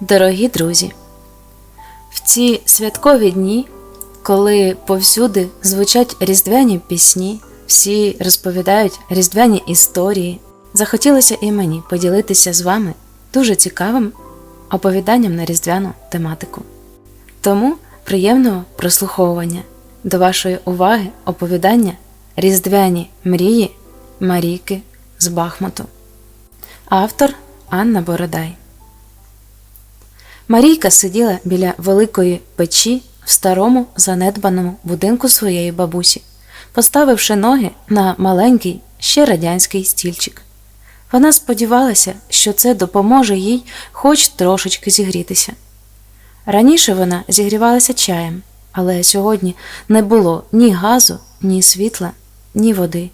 Дорогі друзі, в ці святкові дні, коли повсюди звучать різдвяні пісні, всі розповідають різдвяні історії, захотілося і мені поділитися з вами дуже цікавим оповіданням на різдвяну тематику. Тому приємного прослуховування до вашої уваги оповідання Різдвяні мрії Марійки з Бахмуту. Автор Анна Бородай. Марійка сиділа біля великої печі в старому занедбаному будинку своєї бабусі, поставивши ноги на маленький, ще радянський стільчик. Вона сподівалася, що це допоможе їй хоч трошечки зігрітися. Раніше вона зігрівалася чаєм, але сьогодні не було ні газу, ні світла, ні води.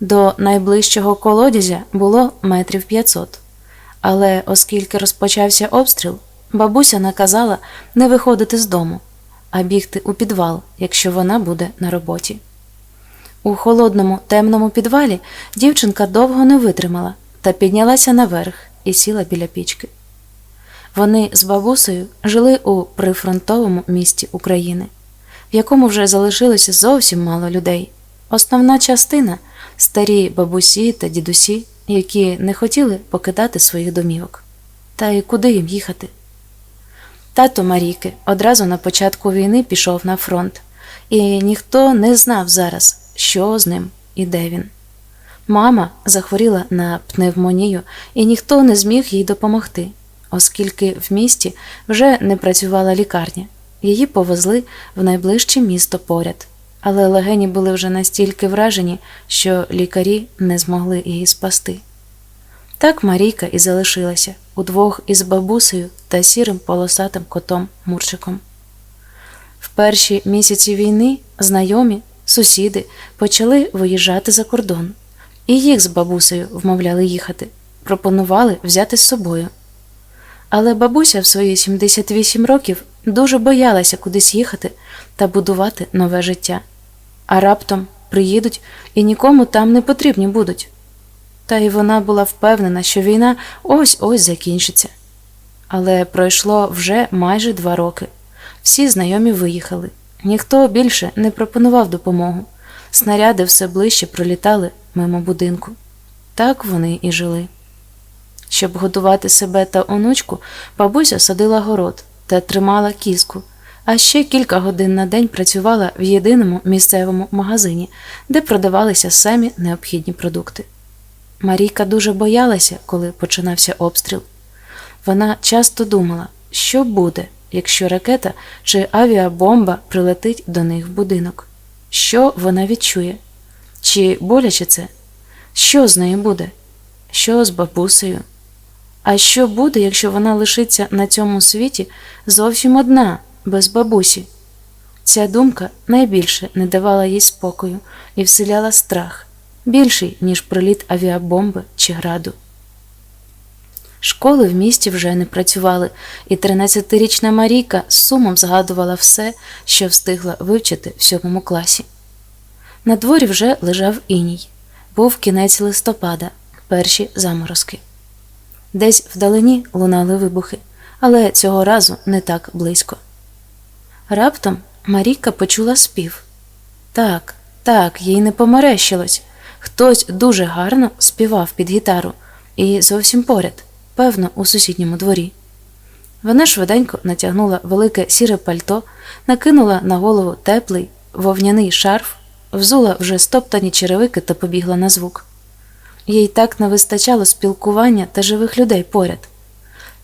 До найближчого колодязя було метрів 500. Але оскільки розпочався обстріл, бабуся наказала не виходити з дому, а бігти у підвал, якщо вона буде на роботі. У холодному темному підвалі дівчинка довго не витримала та піднялася наверх і сіла біля пічки. Вони з бабусею жили у прифронтовому місті України, в якому вже залишилося зовсім мало людей. Основна частина старі бабусі та дідусі, які не хотіли покидати своїх домівок. Та й куди їм їхати? Тато Марійки одразу на початку війни пішов на фронт, і ніхто не знав зараз, що з ним і де він. Мама захворіла на пневмонію, і ніхто не зміг їй допомогти, оскільки в місті вже не працювала лікарня. Її повезли в найближче місто поряд, але легені були вже настільки вражені, що лікарі не змогли її спасти. Так Марійка і залишилася удвох із бабусею та сірим полосатим котом Мурчиком. В перші місяці війни знайомі, сусіди почали виїжджати за кордон, і їх з бабусею вмовляли їхати, пропонували взяти з собою. Але бабуся в свої 78 років дуже боялася кудись їхати та будувати нове життя, а раптом приїдуть і нікому там не потрібні будуть. Та й вона була впевнена, що війна ось ось закінчиться. Але пройшло вже майже два роки. Всі знайомі виїхали. Ніхто більше не пропонував допомогу. Снаряди все ближче пролітали мимо будинку. Так вони і жили. Щоб годувати себе та онучку, бабуся садила город та тримала кізку, а ще кілька годин на день працювала в єдиному місцевому магазині, де продавалися самі необхідні продукти. Марійка дуже боялася, коли починався обстріл. Вона часто думала, що буде, якщо ракета чи авіабомба прилетить до них в будинок. Що вона відчує? Чи боляче це? Що з нею буде? Що з бабусею? А що буде, якщо вона лишиться на цьому світі зовсім одна, без бабусі? Ця думка найбільше не давала їй спокою і вселяла страх більший, ніж приліт авіабомби чи граду. Школи в місті вже не працювали, і 13-річна Марійка з сумом згадувала все, що встигла вивчити в сьомому класі. На дворі вже лежав іній, був кінець листопада, перші заморозки. Десь вдалині лунали вибухи, але цього разу не так близько. Раптом Марійка почула спів. Так, так, їй не померещилось. Хтось дуже гарно співав під гітару і зовсім поряд, певно, у сусідньому дворі. Вона швиденько натягнула велике сіре пальто, накинула на голову теплий вовняний шарф, взула вже стоптані черевики та побігла на звук. Їй так не вистачало спілкування та живих людей поряд.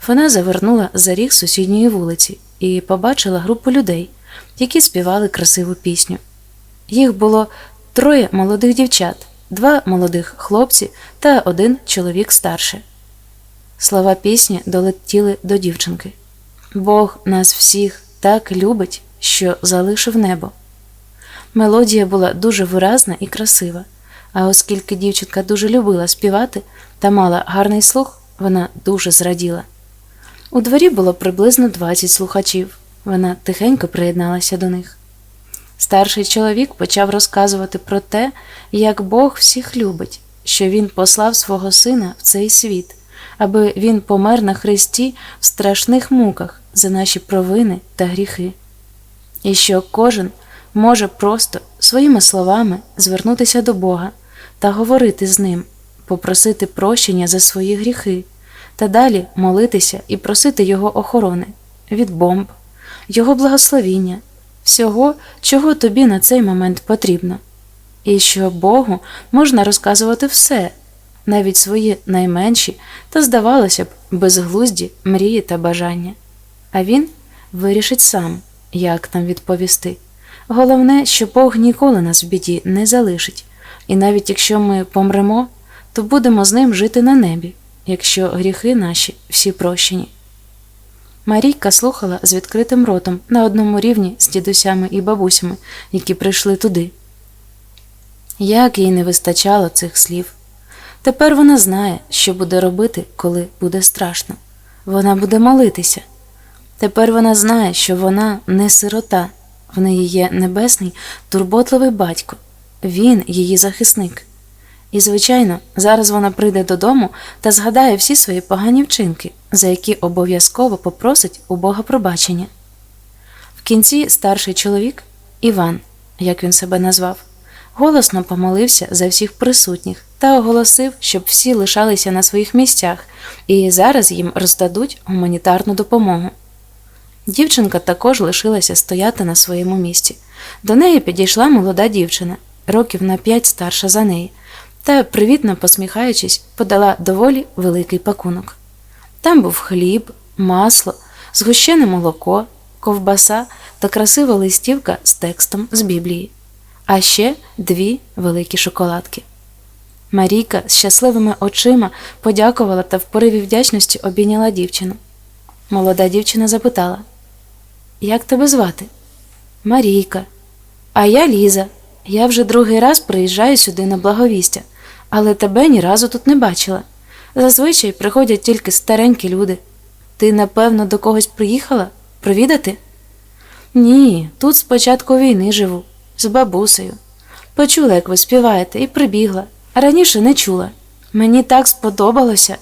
Вона завернула за ріг сусідньої вулиці і побачила групу людей, які співали красиву пісню. Їх було троє молодих дівчат два молодих хлопці та один чоловік старше. Слова пісні долетіли до дівчинки. Бог нас всіх так любить, що залишив небо. Мелодія була дуже виразна і красива, а оскільки дівчинка дуже любила співати та мала гарний слух, вона дуже зраділа. У дворі було приблизно 20 слухачів. Вона тихенько приєдналася до них. Старший чоловік почав розказувати про те, як Бог всіх любить, що він послав свого сина в цей світ, аби Він помер на хресті в страшних муках за наші провини та гріхи, і що кожен може просто своїми словами звернутися до Бога та говорити з ним, попросити прощення за свої гріхи, та далі молитися і просити Його охорони від бомб, Його благословіння, всього, чого тобі на цей момент потрібно, і що Богу можна розказувати все, навіть свої найменші та, здавалося б, безглузді мрії та бажання. А він вирішить сам, як нам відповісти. Головне, що Бог ніколи нас в біді не залишить, і навіть якщо ми помремо, то будемо з ним жити на небі, якщо гріхи наші всі прощені. Марійка слухала з відкритим ротом на одному рівні з дідусями і бабусями, які прийшли туди. Як їй не вистачало цих слів. Тепер вона знає, що буде робити, коли буде страшно. Вона буде молитися. Тепер вона знає, що вона не сирота, в неї є небесний, турботливий батько, він її захисник. І, звичайно, зараз вона прийде додому та згадає всі свої погані вчинки, за які обов'язково попросить у Бога пробачення. В кінці старший чоловік, Іван, як він себе назвав, голосно помолився за всіх присутніх та оголосив, щоб всі лишалися на своїх місцях, і зараз їм роздадуть гуманітарну допомогу. Дівчинка також лишилася стояти на своєму місці. До неї підійшла молода дівчина, років на п'ять старша за неї, та, привітно посміхаючись, подала доволі великий пакунок. Там був хліб, масло, згущене молоко, ковбаса та красива листівка з текстом з Біблії, а ще дві великі шоколадки. Марійка з щасливими очима подякувала та в пориві вдячності обійняла дівчину. Молода дівчина запитала: Як тебе звати? Марійка. А я Ліза. Я вже другий раз приїжджаю сюди на благовістя, але тебе ні разу тут не бачила. Зазвичай приходять тільки старенькі люди. Ти, напевно, до когось приїхала провідати? Ні, тут з початку війни живу, з бабусею. Почула, як ви співаєте, і прибігла, а раніше не чула. Мені так сподобалося.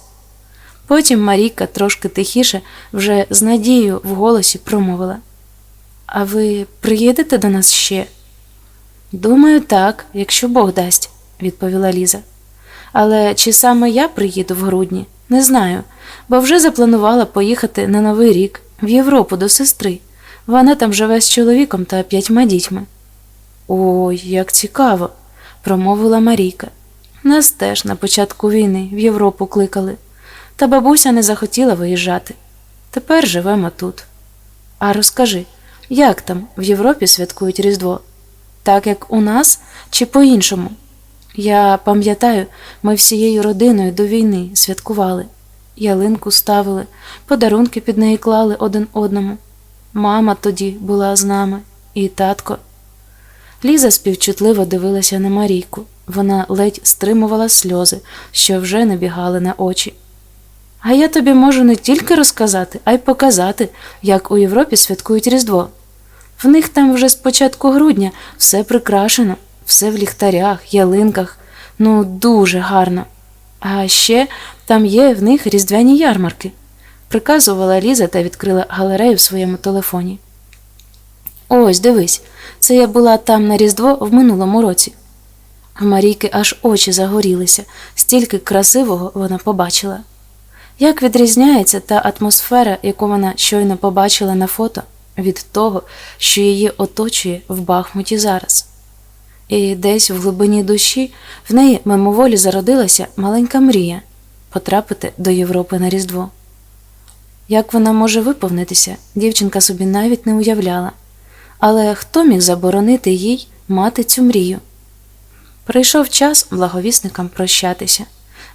Потім Марійка трошки тихіше, вже з надією в голосі промовила. А ви приїдете до нас ще? Думаю, так, якщо Бог дасть, відповіла Ліза. Але чи саме я приїду в грудні, не знаю, бо вже запланувала поїхати на Новий рік в Європу до сестри. Вона там живе з чоловіком та п'ятьма дітьми. Ой, як цікаво, промовила Марійка. Нас теж на початку війни в Європу кликали, та бабуся не захотіла виїжджати. Тепер живемо тут. А розкажи, як там в Європі святкують Різдво? Так як у нас чи по-іншому? Я пам'ятаю, ми всією родиною до війни святкували, ялинку ставили, подарунки під неї клали один одному. Мама тоді була з нами, і татко. Ліза співчутливо дивилася на Марійку. Вона ледь стримувала сльози, що вже набігали на очі. А я тобі можу не тільки розказати, а й показати, як у Європі святкують Різдво. В них там вже з початку грудня все прикрашено, все в ліхтарях, ялинках, ну дуже гарно. А ще там є в них різдвяні ярмарки, приказувала Ліза та відкрила галерею в своєму телефоні. Ось, дивись, це я була там на Різдво в минулому році. В Марійки аж очі загорілися, стільки красивого вона побачила. Як відрізняється та атмосфера, яку вона щойно побачила на фото, від того, що її оточує в Бахмуті зараз. І десь в глибині душі в неї мимоволі зародилася маленька мрія потрапити до Європи на Різдво. Як вона може виповнитися, дівчинка собі навіть не уявляла, але хто міг заборонити їй мати цю мрію? Прийшов час благовісникам прощатися.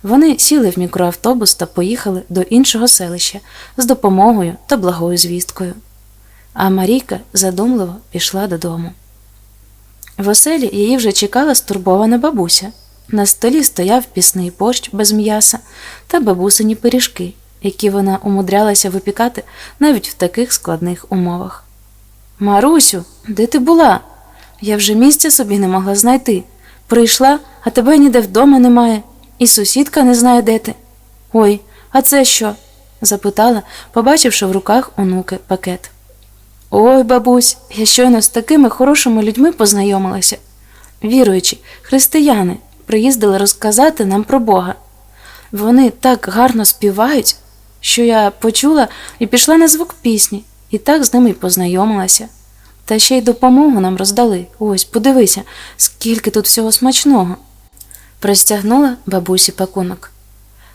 Вони сіли в мікроавтобус та поїхали до іншого селища з допомогою та благою звісткою. А Марійка задумливо пішла додому. В оселі її вже чекала стурбована бабуся. На столі стояв пісний борщ без м'яса та бабусині пиріжки, які вона умудрялася випікати навіть в таких складних умовах. Марусю, де ти була? Я вже місця собі не могла знайти. Прийшла, а тебе ніде вдома немає, і сусідка не знає, де ти. Ой, А це що? запитала, побачивши в руках онуки пакет. Ой, бабусь, я щойно з такими хорошими людьми познайомилася. Віруючі, християни, приїздили розказати нам про Бога. Вони так гарно співають, що я почула і пішла на звук пісні, і так з ними познайомилася. Та ще й допомогу нам роздали. Ось, подивися, скільки тут всього смачного. Простягнула бабусі пакунок.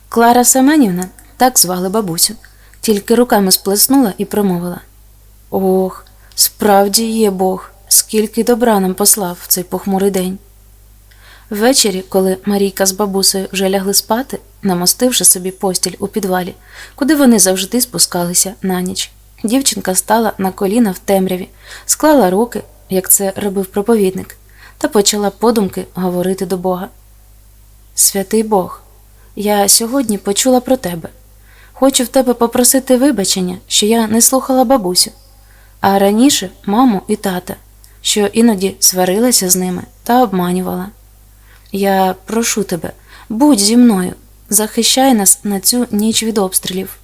Клара Семенівна, так звали бабусю, тільки руками сплеснула і промовила. Ох, справді є Бог, скільки добра нам послав в цей похмурий день. Ввечері, коли Марійка з бабусею вже лягли спати, намостивши собі постіль у підвалі, куди вони завжди спускалися на ніч, дівчинка стала на коліна в темряві, склала руки, як це робив проповідник, та почала подумки говорити до Бога. Святий Бог, я сьогодні почула про тебе. Хочу в тебе попросити вибачення, що я не слухала бабусю, а раніше маму і тата, що іноді сварилася з ними та обманювала. Я прошу тебе, будь зі мною, захищай нас на цю ніч від обстрілів.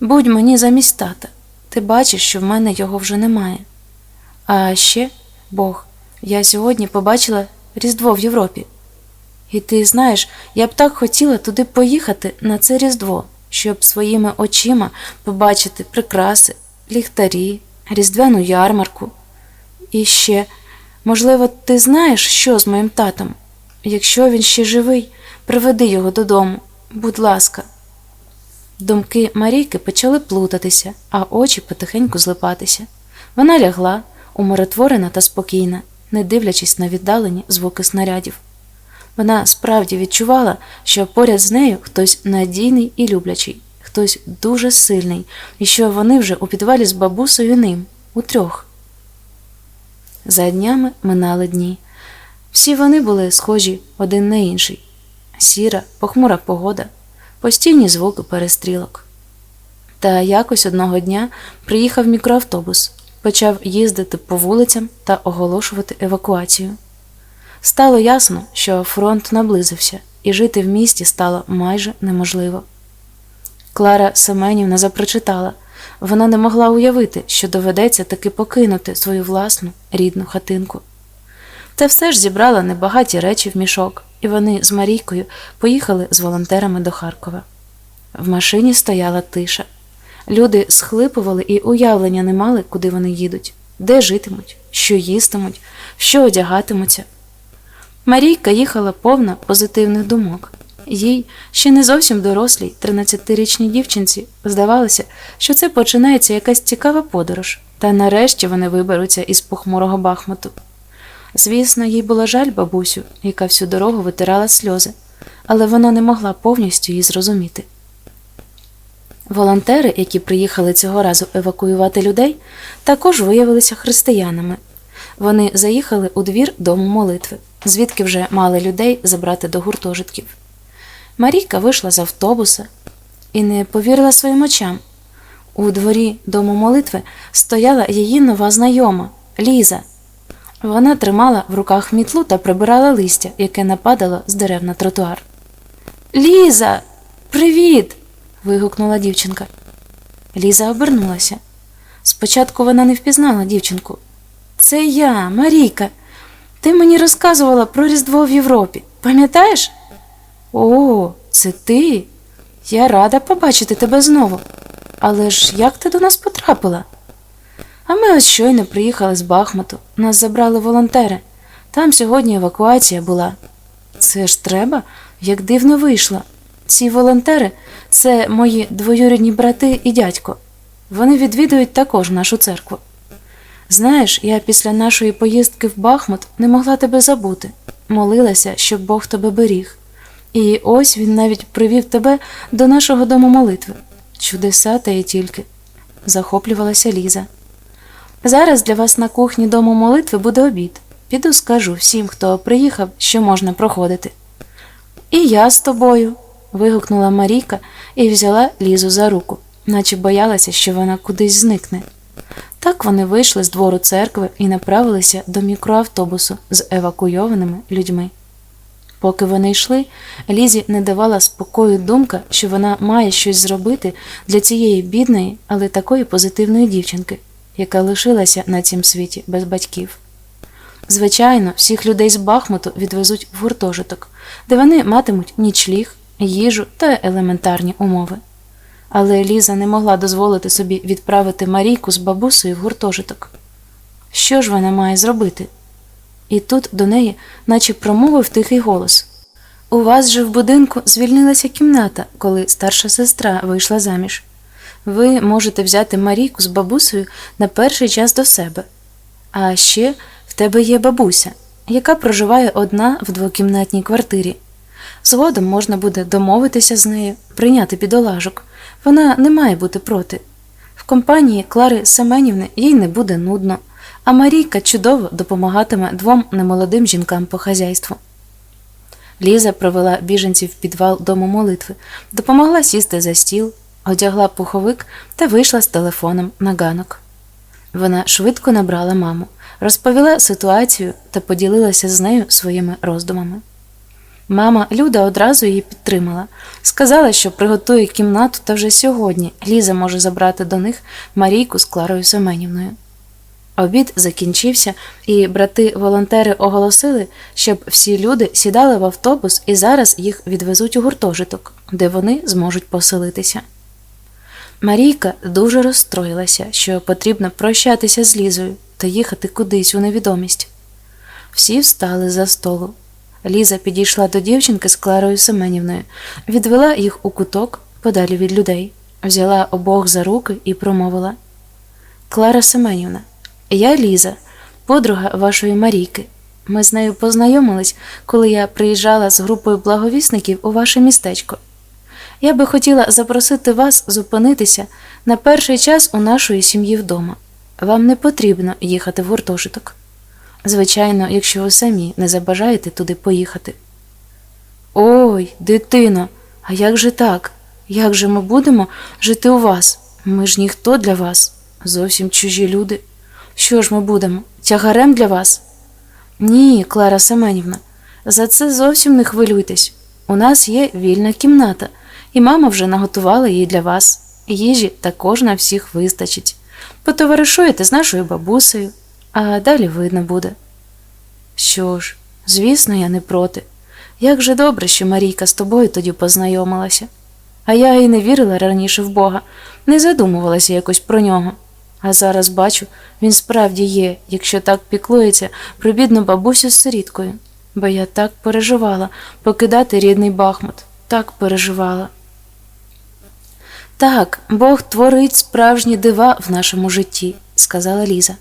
Будь мені замість тата. Ти бачиш, що в мене його вже немає. А ще, Бог, я сьогодні побачила Різдво в Європі. І ти знаєш, я б так хотіла туди поїхати на це Різдво, щоб своїми очима побачити прикраси, ліхтарі, різдвяну ярмарку. І ще, можливо, ти знаєш, що з моїм татом? Якщо він ще живий, приведи його додому, будь ласка. Думки Марійки почали плутатися, а очі потихеньку злипатися. Вона лягла, умиротворена та спокійна, не дивлячись на віддалені звуки снарядів. Вона справді відчувала, що поряд з нею хтось надійний і люблячий, хтось дуже сильний, і що вони вже у підвалі з бабусею ним, утрьох. За днями минали дні. Всі вони були схожі один на інший сіра, похмура погода, постійні звуки перестрілок. Та якось одного дня приїхав мікроавтобус, почав їздити по вулицям та оголошувати евакуацію. Стало ясно, що фронт наблизився, і жити в місті стало майже неможливо. Клара Семенівна запрочитала вона не могла уявити, що доведеться таки покинути свою власну рідну хатинку. Та все ж зібрала небагаті речі в мішок, і вони з Марійкою поїхали з волонтерами до Харкова. В машині стояла тиша. Люди схлипували і уявлення не мали, куди вони їдуть, де житимуть, що їстимуть, що одягатимуться. Марійка їхала повна позитивних думок. Їй, ще не зовсім дорослій, 13-річній дівчинці, здавалося, що це починається якась цікава подорож, та нарешті вони виберуться із похмурого бахмуту. Звісно, їй було жаль бабусю, яка всю дорогу витирала сльози, але вона не могла повністю її зрозуміти. Волонтери, які приїхали цього разу евакуювати людей, також виявилися християнами. Вони заїхали у двір дому молитви, звідки вже мали людей забрати до гуртожитків. Марійка вийшла з автобуса і не повірила своїм очам. У дворі дому молитви стояла її нова знайома Ліза. Вона тримала в руках мітлу та прибирала листя, яке нападало з дерев на тротуар. Ліза, привіт. вигукнула дівчинка. Ліза обернулася. Спочатку вона не впізнала дівчинку. Це я, Марійка. Ти мені розказувала про Різдво в Європі. Пам'ятаєш? О, це ти. Я рада побачити тебе знову. Але ж як ти до нас потрапила? А ми ось щойно приїхали з Бахмуту. Нас забрали волонтери. Там сьогодні евакуація була. Це ж треба, як дивно вийшло. Ці волонтери це мої двоюрідні брати і дядько. Вони відвідують також нашу церкву. Знаєш, я після нашої поїздки в Бахмут не могла тебе забути, молилася, щоб Бог тебе беріг. І ось він навіть привів тебе до нашого дому молитви. Чудеса та й тільки, захоплювалася Ліза. Зараз для вас на кухні дому молитви буде обід. Піду скажу всім, хто приїхав, що можна проходити. І я з тобою. вигукнула Марійка і взяла Лізу за руку, наче боялася, що вона кудись зникне. Так вони вийшли з двору церкви і направилися до мікроавтобусу з евакуйованими людьми. Поки вони йшли, Лізі не давала спокою думка, що вона має щось зробити для цієї бідної, але такої позитивної дівчинки, яка лишилася на цім світі без батьків. Звичайно, всіх людей з Бахмуту відвезуть в гуртожиток, де вони матимуть нічліг, їжу та елементарні умови. Але Ліза не могла дозволити собі відправити Марійку з бабусею в гуртожиток. Що ж вона має зробити? І тут до неї, наче промовив тихий голос. У вас же в будинку звільнилася кімната, коли старша сестра вийшла заміж. Ви можете взяти Марійку з бабусею на перший час до себе. А ще в тебе є бабуся, яка проживає одна в двокімнатній квартирі. Згодом можна буде домовитися з нею, прийняти бідолажок. Вона не має бути проти. В компанії Клари Семенівни їй не буде нудно, а Марійка чудово допомагатиме двом немолодим жінкам по хазяйству. Ліза провела біженців в підвал дому молитви, допомогла сісти за стіл, одягла пуховик та вийшла з телефоном на ганок. Вона швидко набрала маму, розповіла ситуацію та поділилася з нею своїми роздумами. Мама Люда одразу її підтримала, сказала, що приготує кімнату, та вже сьогодні Ліза може забрати до них Марійку з Кларою Семенівною. Обід закінчився, і брати-волонтери оголосили, щоб всі люди сідали в автобус і зараз їх відвезуть у гуртожиток, де вони зможуть поселитися. Марійка дуже розстроїлася, що потрібно прощатися з Лізою та їхати кудись у невідомість. Всі встали за столу. Ліза підійшла до дівчинки з Кларою Семенівною, відвела їх у куток подалі від людей, взяла обох за руки і промовила Клара Семенівна, я Ліза, подруга вашої Марійки. Ми з нею познайомились, коли я приїжджала з групою благовісників у ваше містечко. Я би хотіла запросити вас зупинитися на перший час у нашої сім'ї вдома. Вам не потрібно їхати в гуртожиток. Звичайно, якщо ви самі не забажаєте туди поїхати. Ой, дитино, а як же так? Як же ми будемо жити у вас? Ми ж ніхто для вас, зовсім чужі люди. Що ж ми будемо? Тягарем для вас? Ні, Клара Семенівна, за це зовсім не хвилюйтесь. У нас є вільна кімната, і мама вже наготувала її для вас. Їжі також на всіх вистачить. Потоваришуєте з нашою бабусею, а далі видно буде. Що ж, звісно, я не проти. Як же добре, що Марійка з тобою тоді познайомилася. А я і не вірила раніше в Бога, не задумувалася якось про нього. А зараз бачу, він справді є, якщо так піклується про бідну бабусю з сиріткою. Бо я так переживала покидати рідний Бахмут, так переживала. Так, Бог творить справжні дива в нашому житті, сказала Ліза.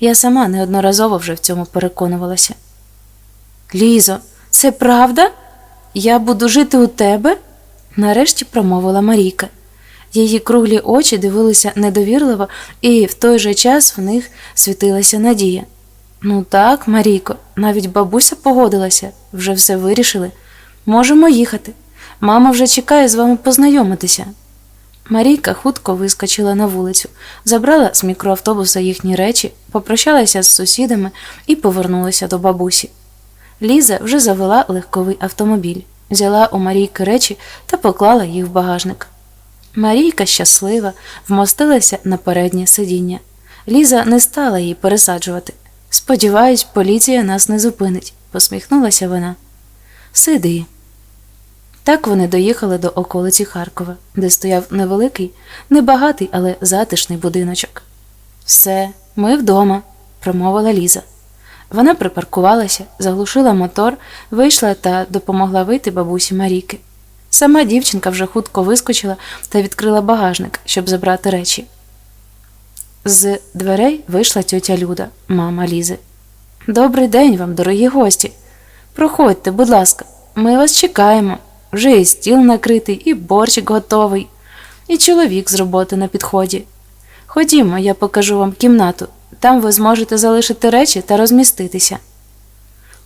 Я сама неодноразово вже в цьому переконувалася. Лізо, це правда? Я буду жити у тебе? нарешті промовила Марійка. Її круглі очі дивилися недовірливо, і в той же час в них світилася надія. Ну так, Марійко, навіть бабуся погодилася, вже все вирішили. Можемо їхати. Мама вже чекає з вами познайомитися. Марійка хутко вискочила на вулицю, забрала з мікроавтобуса їхні речі, попрощалася з сусідами і повернулася до бабусі. Ліза вже завела легковий автомобіль, взяла у Марійки речі та поклала їх в багажник. Марійка щаслива, вмостилася на переднє сидіння. Ліза не стала її пересаджувати. Сподіваюсь, поліція нас не зупинить, посміхнулася вона. Сиди. Так вони доїхали до околиці Харкова, де стояв невеликий, небагатий, але затишний будиночок. Все, ми вдома, промовила Ліза. Вона припаркувалася, заглушила мотор, вийшла та допомогла вийти бабусі Марійки. Сама дівчинка вже хутко вискочила та відкрила багажник, щоб забрати речі. З дверей вийшла тьотя Люда, мама Лізи. Добрий день вам, дорогі гості. Проходьте, будь ласка, ми вас чекаємо. Вже і стіл накритий, і борщик готовий, і чоловік з роботи на підході. Ходімо, я покажу вам кімнату, там ви зможете залишити речі та розміститися.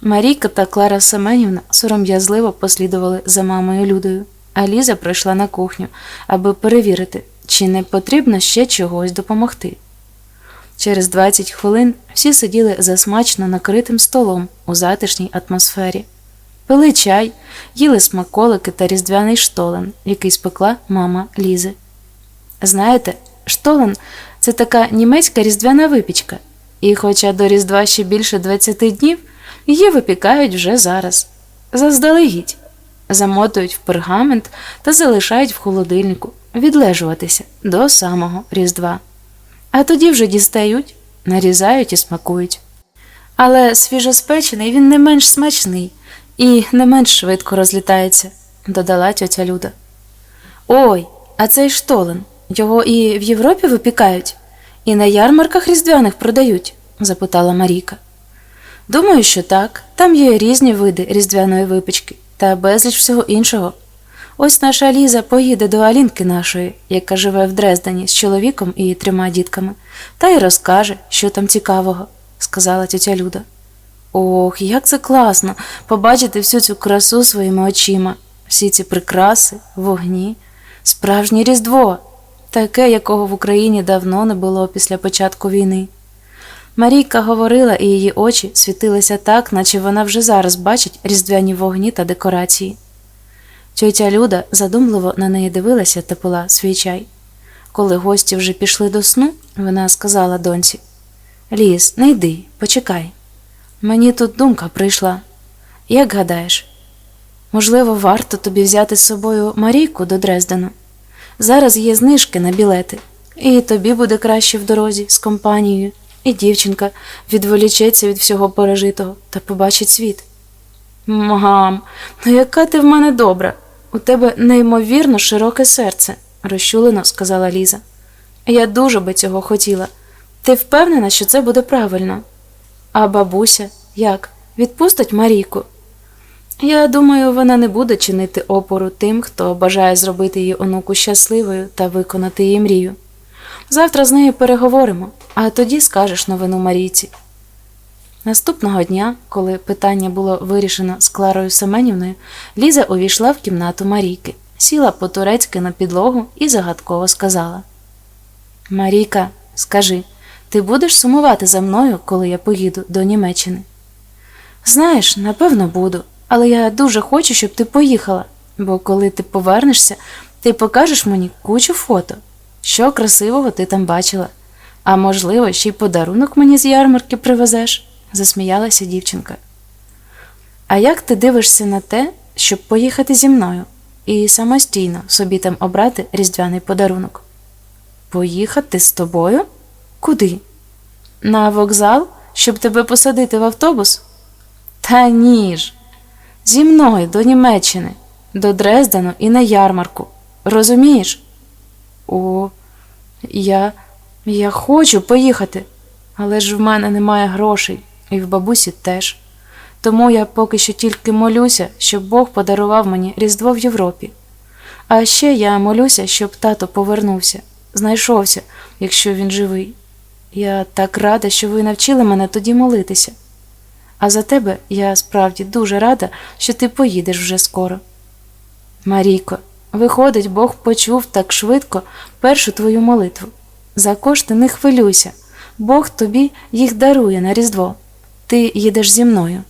Марійка та Клара Семенівна сором'язливо послідували за мамою Людою, а Ліза прийшла на кухню, аби перевірити, чи не потрібно ще чогось допомогти. Через 20 хвилин всі сиділи за смачно накритим столом у затишній атмосфері. пили чай, їли смаколики та різдвяний штолен, який спекла мама Лізи. Знаєте, штолен це така німецька різдвяна випічка, і хоча до Різдва ще більше 20 днів, її випікають вже зараз. Заздалегідь. Замотують в пергамент та залишають в холодильнику відлежуватися до самого Різдва. А тоді вже дістають, нарізають і смакують. Але свіжоспечений він не менш смачний і не менш швидко розлітається, додала тьотя Люда. Ой, а цей штолен, його і в Європі випікають, і на ярмарках різдвяних продають? запитала Марійка. Думаю, що так. Там є різні види різдвяної випічки та безліч всього іншого. Ось наша Ліза поїде до Алінки нашої, яка живе в Дрездені з чоловіком і трьома дітками, та й розкаже, що там цікавого, сказала тетя Люда. Ох, як це класно побачити всю цю красу своїми очима, всі ці прикраси, вогні, справжнє Різдво, таке, якого в Україні давно не було після початку війни. Марійка говорила, і її очі світилися так, наче вона вже зараз бачить різдвяні вогні та декорації. Тьотя Люда задумливо на неї дивилася та пила свій чай. Коли гості вже пішли до сну, вона сказала доньці Ліс, не йди, почекай. Мені тут думка прийшла. Як гадаєш, можливо, варто тобі взяти з собою Марійку до Дрездену. Зараз є знижки на білети, і тобі буде краще в дорозі з компанією, і дівчинка відволічеться від всього пережитого та побачить світ. Мам, ну яка ти в мене добра. У тебе неймовірно широке серце, розчулено сказала Ліза. Я дуже би цього хотіла. Ти впевнена, що це буде правильно? А бабуся як? Відпустить Марійку? Я думаю, вона не буде чинити опору тим, хто бажає зробити її онуку щасливою та виконати її мрію. Завтра з нею переговоримо, а тоді скажеш новину Марійці. Наступного дня, коли питання було вирішено з Кларою Семенівною, Ліза увійшла в кімнату Марійки, сіла по-турецьки на підлогу і загадково сказала: Марійка, скажи, ти будеш сумувати за мною, коли я поїду до Німеччини? Знаєш, напевно, буду, але я дуже хочу, щоб ти поїхала, бо коли ти повернешся, ти покажеш мені кучу фото, що красивого ти там бачила, а можливо, ще й подарунок мені з ярмарки привезеш засміялася дівчинка. А як ти дивишся на те, щоб поїхати зі мною і самостійно собі там обрати різдвяний подарунок? Поїхати з тобою? Куди? На вокзал, щоб тебе посадити в автобус? Та ні ж. Зі мною до Німеччини, до Дрездену і на ярмарку. Розумієш? О, я, я хочу поїхати, але ж в мене немає грошей і в бабусі теж. Тому я поки що тільки молюся, щоб Бог подарував мені Різдво в Європі. А ще я молюся, щоб тато повернувся, знайшовся, якщо він живий. Я так рада, що ви навчили мене тоді молитися. А за тебе я справді дуже рада, що ти поїдеш вже скоро. Марійко, виходить, Бог почув так швидко першу твою молитву. За кошти не хвилюйся, Бог тобі їх дарує на Різдво. Ти їдеш зі мною.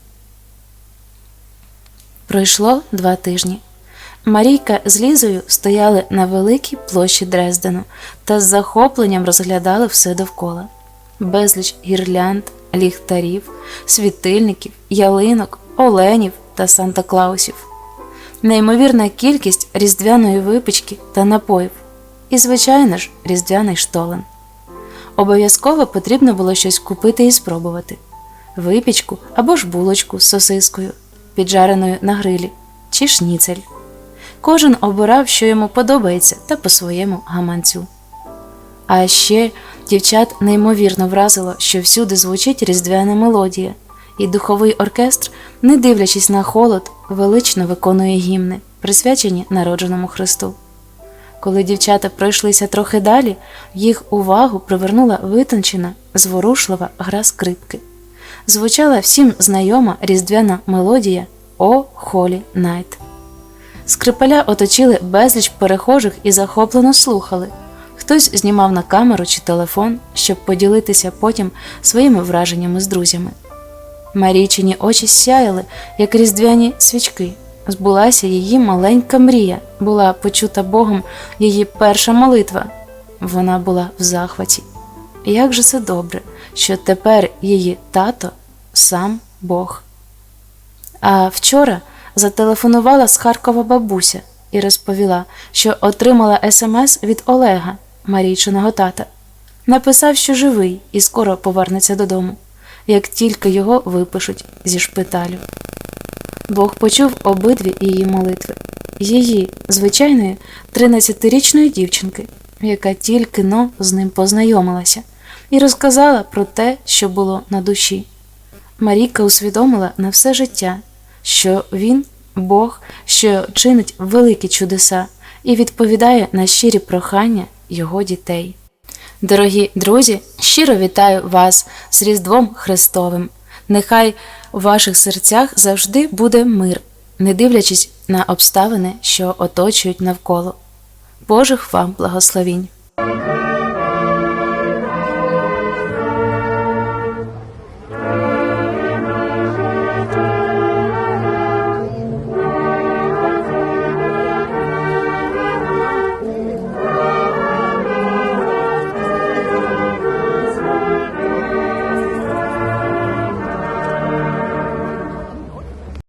Пройшло два тижні. Марійка з Лізою стояли на великій площі Дрездену та з захопленням розглядали все довкола безліч гірлянд, ліхтарів, світильників, ялинок, оленів та Санта Клаусів, неймовірна кількість різдвяної випічки та напоїв, і, звичайно ж, різдвяний штолен. Обов'язково потрібно було щось купити і спробувати випічку або ж булочку з сосискою, піджареною на грилі, чи шніцель. Кожен обирав, що йому подобається, та по своєму гаманцю. А ще дівчат неймовірно вразило, що всюди звучить різдвяна мелодія, і духовий оркестр, не дивлячись на холод, велично виконує гімни, присвячені народженому Христу. Коли дівчата пройшлися трохи далі, їх увагу привернула витончена, зворушлива гра скрипки звучала всім знайома різдвяна мелодія О Холі Найт. Скрипаля оточили безліч перехожих і захоплено слухали. Хтось знімав на камеру чи телефон, щоб поділитися потім своїми враженнями з друзями. Марійчині очі сяяли, як різдвяні свічки. Збулася її маленька мрія, була почута Богом її перша молитва. Вона була в захваті. Як же це добре, що тепер її тато сам Бог. А вчора зателефонувала з Харкова бабуся і розповіла, що отримала смс від Олега, Марійчиного тата. Написав, що живий і скоро повернеться додому, як тільки його випишуть зі шпиталю. Бог почув обидві її молитви, її, звичайної, 13-річної дівчинки, яка тільки но з ним познайомилася, і розказала про те, що було на душі. Марійка усвідомила на все життя, що він Бог, що чинить великі чудеса і відповідає на щирі прохання його дітей. Дорогі друзі, щиро вітаю вас з Різдвом Христовим. Нехай у ваших серцях завжди буде мир, не дивлячись на обставини, що оточують навколо. Божих вам благословінь!